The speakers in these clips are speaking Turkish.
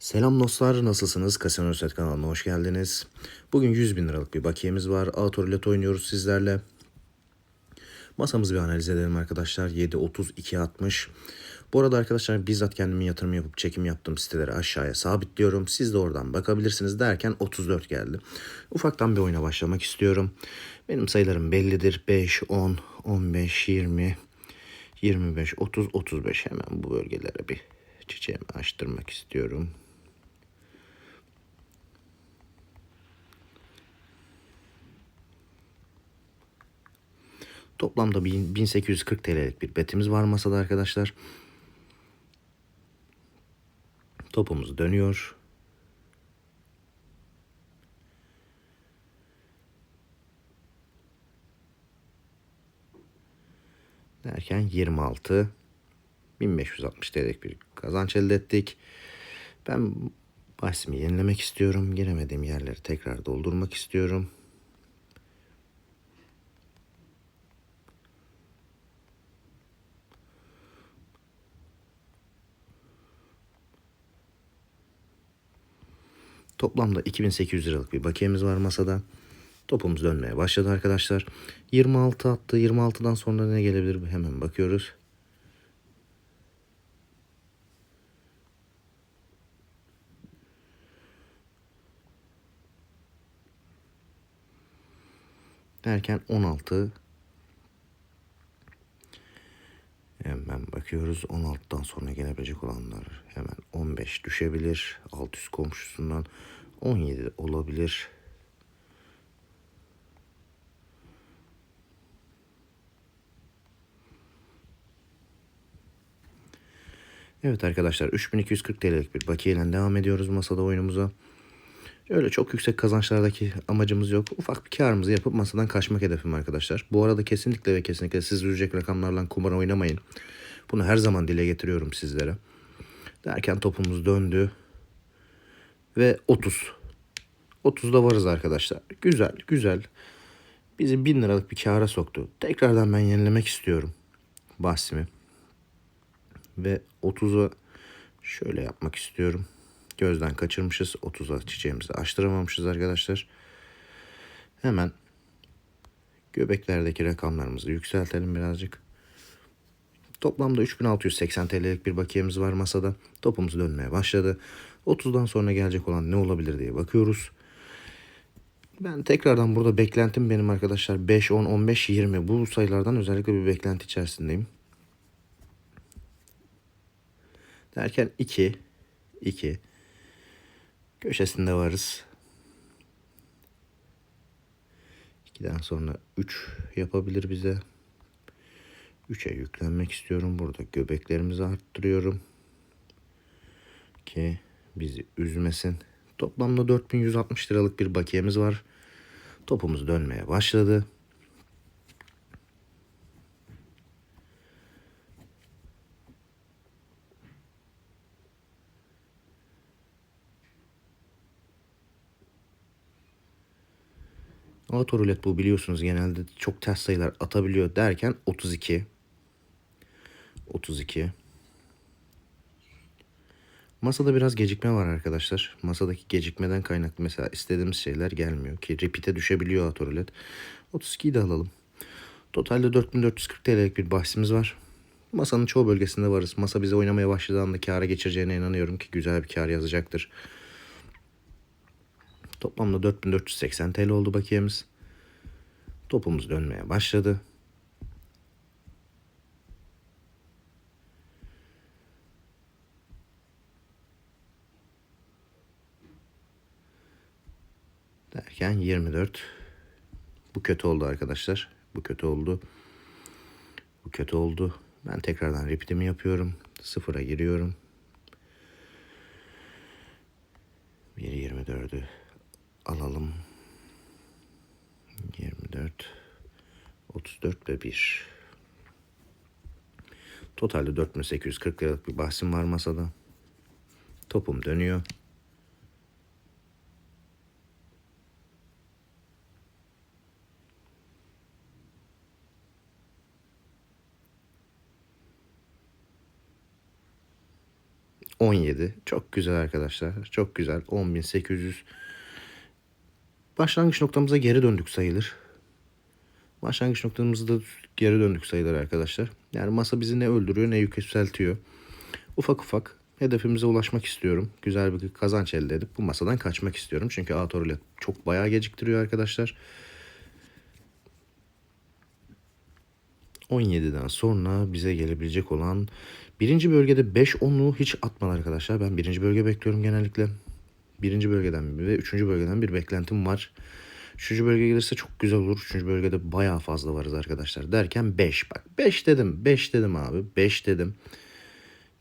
Selam dostlar nasılsınız? Kasino Set kanalına hoş geldiniz. Bugün 100 bin liralık bir bakiyemiz var. Auto roulette oynuyoruz sizlerle. Masamızı bir analiz edelim arkadaşlar. 7, 30, 2, 60. Bu arada arkadaşlar bizzat kendimin yatırım yapıp çekim yaptığım siteleri aşağıya sabitliyorum. Siz de oradan bakabilirsiniz derken 34 geldi. Ufaktan bir oyuna başlamak istiyorum. Benim sayılarım bellidir. 5, 10, 15, 20, 25, 30, 35 hemen bu bölgelere bir çiçeğimi açtırmak istiyorum. Toplamda 1840 TL'lik bir betimiz var masada arkadaşlar. Topumuz dönüyor. Derken 26 1560 TL'lik bir kazanç elde ettik. Ben bahsimi yenilemek istiyorum. Giremediğim yerleri tekrar doldurmak istiyorum. Toplamda 2800 liralık bir bakiyemiz var masada. Topumuz dönmeye başladı arkadaşlar. 26 attı. 26'dan sonra ne gelebilir hemen bakıyoruz. Derken 16 Hemen bakıyoruz 16'dan sonra gelebilecek olanlar hemen 15 düşebilir. Alt üst komşusundan 17 olabilir. Evet arkadaşlar 3240 TL'lik bir bakiyeyle devam ediyoruz masada oyunumuza. Öyle çok yüksek kazançlardaki amacımız yok. Ufak bir karımızı yapıp masadan kaçmak hedefim arkadaşlar. Bu arada kesinlikle ve kesinlikle siz üzecek rakamlarla kumar oynamayın. Bunu her zaman dile getiriyorum sizlere. Derken topumuz döndü. Ve 30. 30'da varız arkadaşlar. Güzel güzel. Bizi 1000 liralık bir kâra soktu. Tekrardan ben yenilemek istiyorum. Bahsimi. Ve 30'a şöyle yapmak istiyorum. Gözden kaçırmışız. 30'a çiçeğimizi açtıramamışız arkadaşlar. Hemen göbeklerdeki rakamlarımızı yükseltelim birazcık. Toplamda 3680 TL'lik bir bakiyemiz var masada. Topumuz dönmeye başladı. 30'dan sonra gelecek olan ne olabilir diye bakıyoruz. Ben tekrardan burada beklentim benim arkadaşlar 5, 10, 15, 20 bu sayılardan özellikle bir beklenti içerisindeyim. Derken 2, 2, köşesinde varız. 2'den sonra 3 yapabilir bize. 3'e yüklenmek istiyorum. Burada göbeklerimizi arttırıyorum. Ki bizi üzmesin. Toplamda 4160 liralık bir bakiyemiz var. Topumuz dönmeye başladı. Auto rulet bu biliyorsunuz genelde çok ters sayılar atabiliyor derken 32 32 Masada biraz gecikme var arkadaşlar. Masadaki gecikmeden kaynaklı mesela istediğimiz şeyler gelmiyor ki repeat'e düşebiliyor auto rulet. 32'yi de alalım. Totalde 4440 TL'lik bir bahsimiz var. Masanın çoğu bölgesinde varız. Masa bize oynamaya başladığı anda kâra geçireceğine inanıyorum ki güzel bir kâr yazacaktır. Toplamda 4480 TL oldu bakiyemiz. Topumuz dönmeye başladı. Derken 24. Bu kötü oldu arkadaşlar. Bu kötü oldu. Bu kötü oldu. Ben tekrardan repeatimi yapıyorum. Sıfıra giriyorum. 1.24'ü alalım. 24 34 ve 1. Totalde 4840 liralık bir bahsim var masada. Topum dönüyor. 17. Çok güzel arkadaşlar. Çok güzel. 10.800. Başlangıç noktamıza geri döndük sayılır. Başlangıç noktamızda geri döndük sayılır arkadaşlar. Yani masa bizi ne öldürüyor ne yükseltiyor. Ufak ufak hedefimize ulaşmak istiyorum. Güzel bir kazanç elde edip bu masadan kaçmak istiyorum. Çünkü Ator çok bayağı geciktiriyor arkadaşlar. 17'den sonra bize gelebilecek olan birinci bölgede 5-10'u hiç atmadı arkadaşlar. Ben birinci bölge bekliyorum genellikle. Birinci bölgeden ve üçüncü bölgeden bir beklentim var. Üçüncü bölge gelirse çok güzel olur. Üçüncü bölgede bayağı fazla varız arkadaşlar. Derken 5 bak. 5 dedim. 5 dedim abi. 5 dedim.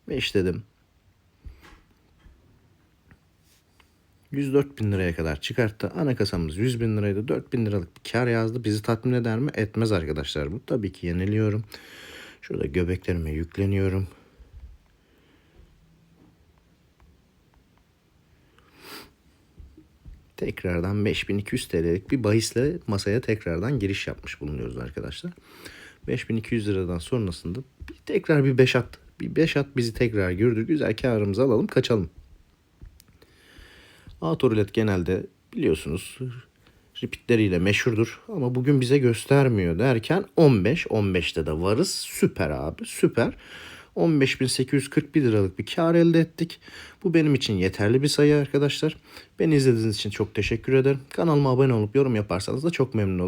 5 dedim. 104 bin liraya kadar çıkarttı. Ana kasamız 100 bin liraydı. 4 bin liralık bir kar yazdı. Bizi tatmin eder mi? Etmez arkadaşlar. Bu tabii ki yeniliyorum. Şurada göbeklerime yükleniyorum. Tekrardan 5200 TL'lik bir bahisle masaya tekrardan giriş yapmış bulunuyoruz arkadaşlar. 5200 liradan sonrasında tekrar bir 5 at. Bir 5 at bizi tekrar gördü. Güzel karımızı alalım kaçalım. Autorulet genelde biliyorsunuz repeatleriyle meşhurdur ama bugün bize göstermiyor derken 15 15'te de varız. Süper abi süper. 15.841 liralık bir kar elde ettik. Bu benim için yeterli bir sayı arkadaşlar. Beni izlediğiniz için çok teşekkür ederim. Kanalıma abone olup yorum yaparsanız da çok memnun olurum.